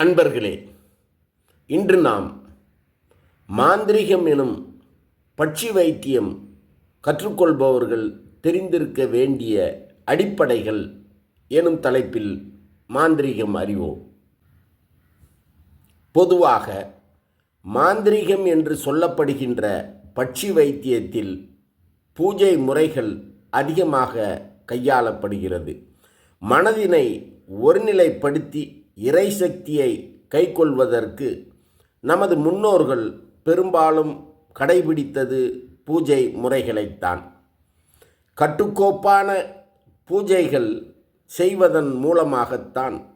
அன்பர்களே இன்று நாம் மாந்திரிகம் எனும் பட்சி வைத்தியம் கற்றுக்கொள்பவர்கள் தெரிந்திருக்க வேண்டிய அடிப்படைகள் எனும் தலைப்பில் மாந்திரிகம் அறிவோம். பொதுவாக மாந்திரிகம் என்று சொல்லப்படுகின்ற பட்சி வைத்தியத்தில் பூஜை முறைகள் அதிகமாக கையாளப்படுகிறது. மனதினை ஒருநிலைப்படுத்தி இறை சக்தியை கைக்கொள்வதற்கு நமது முன்னோர்கள் பெரும்பாலும் கடைபிடித்தது பூஜை முறைகளைத்தான். கட்டுக்கோப்பான பூஜைகள் செய்வதன் மூலமாகத்தான்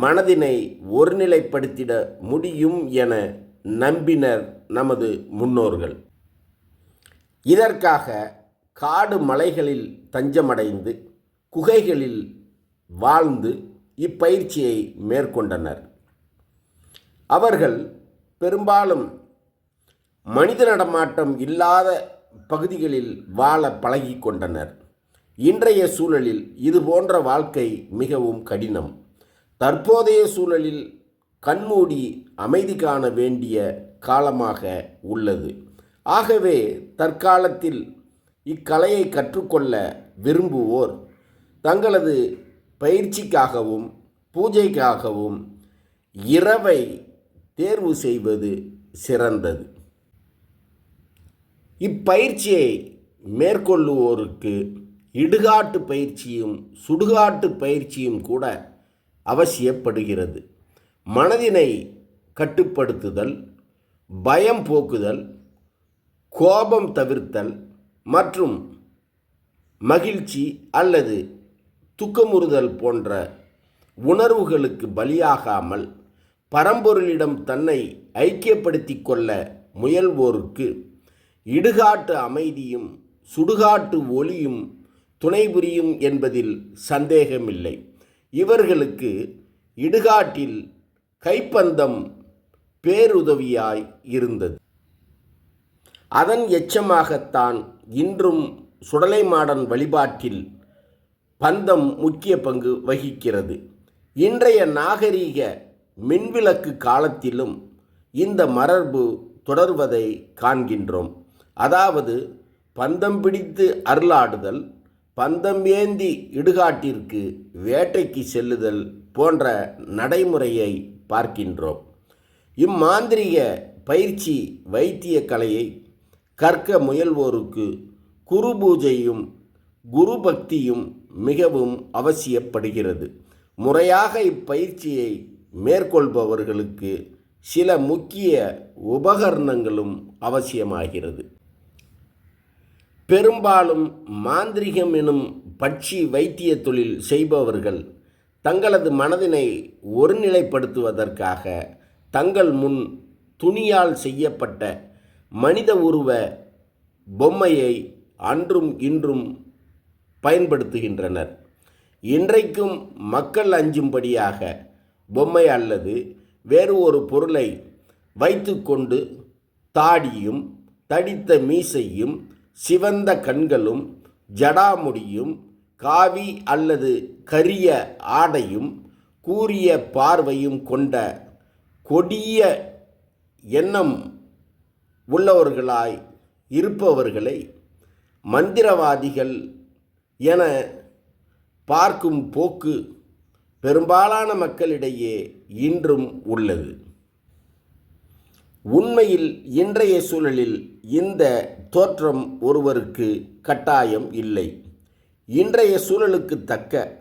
மனதினை ஒருநிலைப்படுத்திட முடியும் என நம்பினர் நமது முன்னோர்கள். இதற்காக காடு மலைகளில் தஞ்சமடைந்து குகைகளில் வாழ்ந்து இப்பயிற்சியை மேற்கொண்டனர். அவர்கள் பெரும்பாலும் மனித நடமாட்டம் இல்லாத பகுதிகளில் வாழ பழகி கொண்டனர். இன்றைய சூழலில் இது போன்ற வாழ்க்கை மிகவும் கடினம். தற்போதைய சூழலில் கண்மூடி அமைதி காண வேண்டிய காலமாக உள்ளது. ஆகவே தற்காலத்தில் இக்கலையை கற்றுக்கொள்ள விரும்புவோர் தங்களது பயிற்சிக்காகவும் பூஜைக்காகவும் இரவை தேர்வு செய்வது சிறந்தது. இப்பயிற்சியை மேற்கொள்ளுவோருக்கு இடுகாட்டு பயிற்சியும் சுடுகாட்டு பயிற்சியும் கூட அவசியப்படுகிறது. மனதினை கட்டுப்படுத்துதல் பயம் போக்குதல் கோபம் தவிர்த்தல் மற்றும் மகிழ்ச்சி அல்லது துக்கமுறுதல் போன்ற உணர்வுகளுக்கு பலியாகாமல் பரம்பொருளிடம் தன்னை ஐக்கியப்படுத்தி கொள்ள முயல்வோருக்கு இடுகாட்டு அமைதியும் சுடுகாட்டு ஒளியும் துணை புரியும் என்பதில் சந்தேகமில்லை. இவர்களுக்கு இடுகாட்டில் கைப்பந்தம் பேருதவியாய் இருந்தது. அதன் எச்சமாகத்தான் இன்றும் சுடலைமாடன் வழிபாட்டில் பந்தம் முக்கிய பங்கு வகிக்கிறது. இன்றைய நாகரீக மின்விளக்கு காலத்திலும் இந்த மரபு தொடர்வதை காண்கின்றோம். அதாவது பந்தம் பிடித்து அருளாடுதல் பந்தம் ஏந்தி இடுகாட்டிற்கு வேட்டைக்கு செல்லுதல் போன்ற நடைமுறையை பார்க்கின்றோம். இம்மாந்திரிக பயிற்சி வைத்திய கலையை கற்க முயல்வோருக்கு குரு பூஜையும் குரு பக்தியும் மிகவும் அவசியப்படுகிறது. முறையாக இப்பயிற்சியை மேற்கொள்பவர்களுக்கு சில முக்கிய உபகரணங்களும் அவசியமாகிறது. பெரும்பாலும் மாந்திரிகம் எனும் பட்சி வைத்திய தொழில் செய்பவர்கள் தங்களது மனதினை ஒருநிலைப்படுத்துவதற்காக தங்கள் முன் துணியால் செய்யப்பட்ட மனித உருவ பொம்மையை அன்றும் இன்றும் பயன்படுத்துகின்றனர். இன்றைக்கும் மக்கள் அஞ்சும்படியாக பொம்மை அல்லது வேறு ஒரு பொருளை வைத்துக்கொண்டு தாடியும் தடித்த மீசையும் சிவந்த கண்களும் ஜடாமுடியும் காவி அல்லது கரிய ஆடையும் கூரிய பார்வையும் கொண்ட கொடிய எண்ணம் உள்ளவர்களாய் இருப்பவர்களை மந்திரவாதிகள் என பார்க்கும் போக்கு பெரும்பாலான மக்களிடையே இன்றும் உள்ளது. உண்மையில் இன்றைய சூழலில் இந்த தோற்றம் ஒருவருக்கு கட்டாயம் இல்லை. இன்றைய சூழலுக்கு தக்க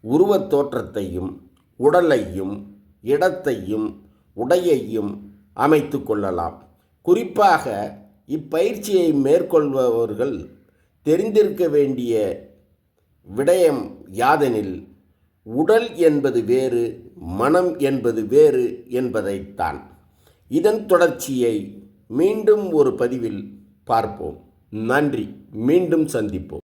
உருவத் தோற்றத்தையும் உடலையும் இடத்தையும் உடையையும் அமைத்து கொள்ளலாம். குறிப்பாக இப்பயிற்சியை மேற்கொள்பவர்கள் தெரிந்திருக்க வேண்டிய விடயம் யாதெனில் உடல் என்பது வேறு மனம் என்பது வேறு என்பதைத்தான். இதன் தொடர்ச்சியை மீண்டும் ஒரு பதிவில் பார்ப்போம். நன்றி. மீண்டும் சந்திப்போம்.